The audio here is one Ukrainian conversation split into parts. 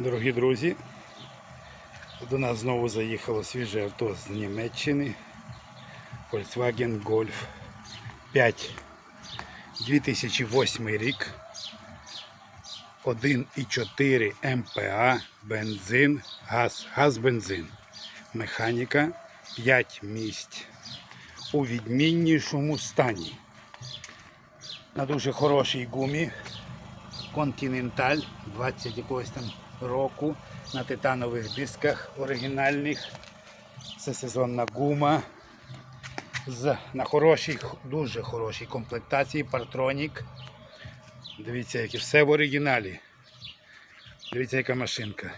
Дорогі друзі, до нас знову заїхало свіже авто з Німеччини. Volkswagen Golf 5. 2008 рік. 1,4 МПА, бензин, газ, газ-бензин. Механіка 5 місць. У відміннішому стані. На дуже хорошій гумі. Continental 20 якогось там року на титанових дисках оригінальних. Це сезонна гума. З, на хорошій, дуже хорошій комплектації Partronic. Дивіться, яке все в оригіналі. Дивіться, яка машинка.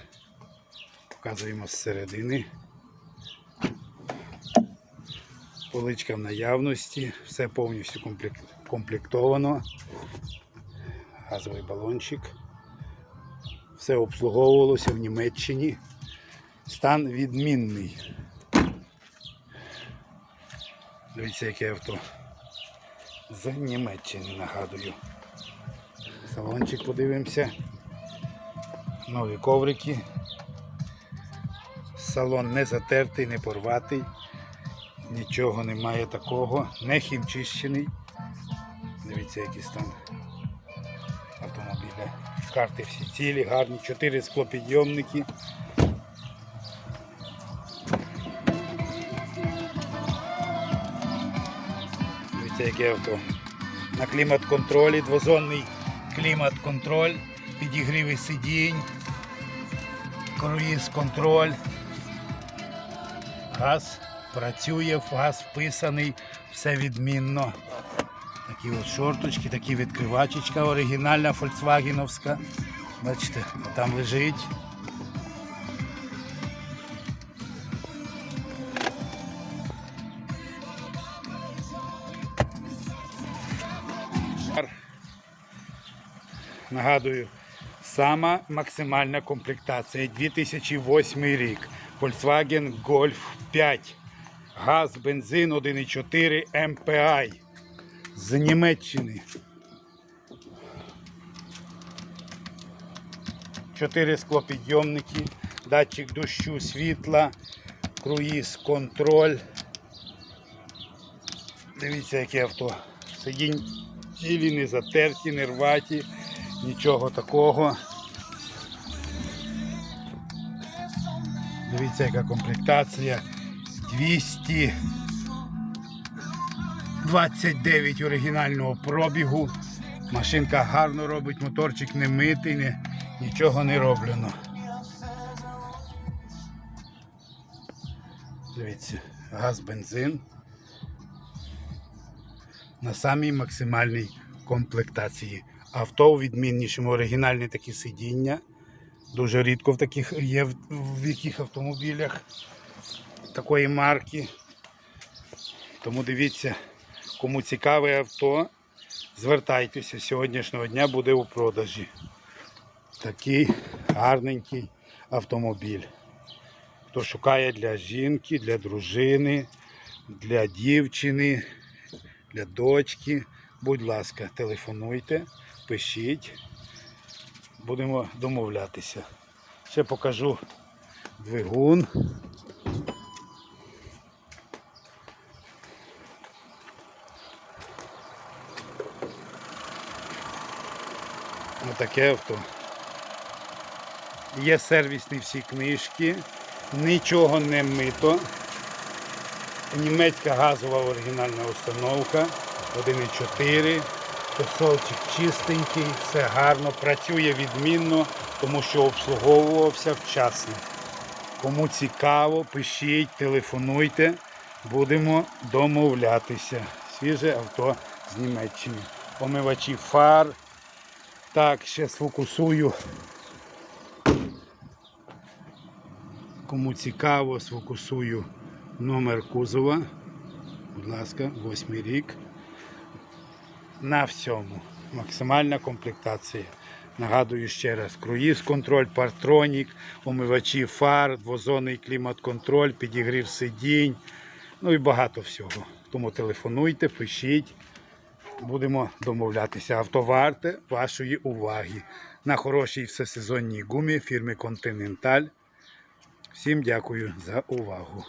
Показуємо зсередини. Поличка в наявності, все повністю комплект- комплектовано газовий балончик. Все обслуговувалося в Німеччині. Стан відмінний. Дивіться, яке авто. З Німеччини нагадую. Салончик подивимося. Нові коврики. Салон не затертий, не порватий. Нічого немає такого. Не хімчищений. Дивіться, який стан автомобіля. Карти всі цілі, гарні, 4 склопідйомники. Дивіться, яке авто. На клімат-контролі, двозонний клімат-контроль, підігріви сидінь, круїз-контроль. Газ працює, газ вписаний, все відмінно. Такі от шорточки, такі відкривачечка оригінальна фольксвагеновська. Бачите, там лежить. Нагадую, сама максимальна комплектація 2008 рік. Volkswagen Golf 5. Газ, бензин 1,4 MPI з Німеччини. Чотири склопідйомники, датчик дощу, світла, круїз, контроль. Дивіться, яке авто. Сидінь цілі, не затерті, не рваті, нічого такого. Дивіться, яка комплектація. 200. 29 оригінального пробігу. Машинка гарно робить, моторчик не митий, не, нічого не роблено. Дивіться, газ, бензин. На самій максимальній комплектації. Авто у відміннішому оригінальні такі сидіння. Дуже рідко в таких є в, яких автомобілях такої марки. Тому дивіться. Кому цікаве авто, звертайтеся, сьогоднішнього дня буде у продажі. Такий гарненький автомобіль. Хто шукає для жінки, для дружини, для дівчини, для дочки, будь ласка, телефонуйте, пишіть, будемо домовлятися. Ще покажу двигун. Отаке авто. Є сервісні всі книжки, нічого не мито. Німецька газова оригінальна установка 1,4. Посолчик чистенький, все гарно, працює відмінно, тому що обслуговувався вчасно. Кому цікаво, пишіть, телефонуйте, будемо домовлятися. Свіже авто з Німеччини. Помивачі фар. Так, ще сфокусую. Кому цікаво, сфокусую номер кузова. Будь ласка, восьмий рік. На всьому. Максимальна комплектація. Нагадую ще раз: круїз контроль, партронік, омивачі фар, двозонний клімат-контроль, підігрів сидінь. Ну і багато всього. Тому телефонуйте, пишіть. Будемо домовлятися. Авто варте вашої уваги на хорошій всесезонній гумі фірми Continental. Всім дякую за увагу.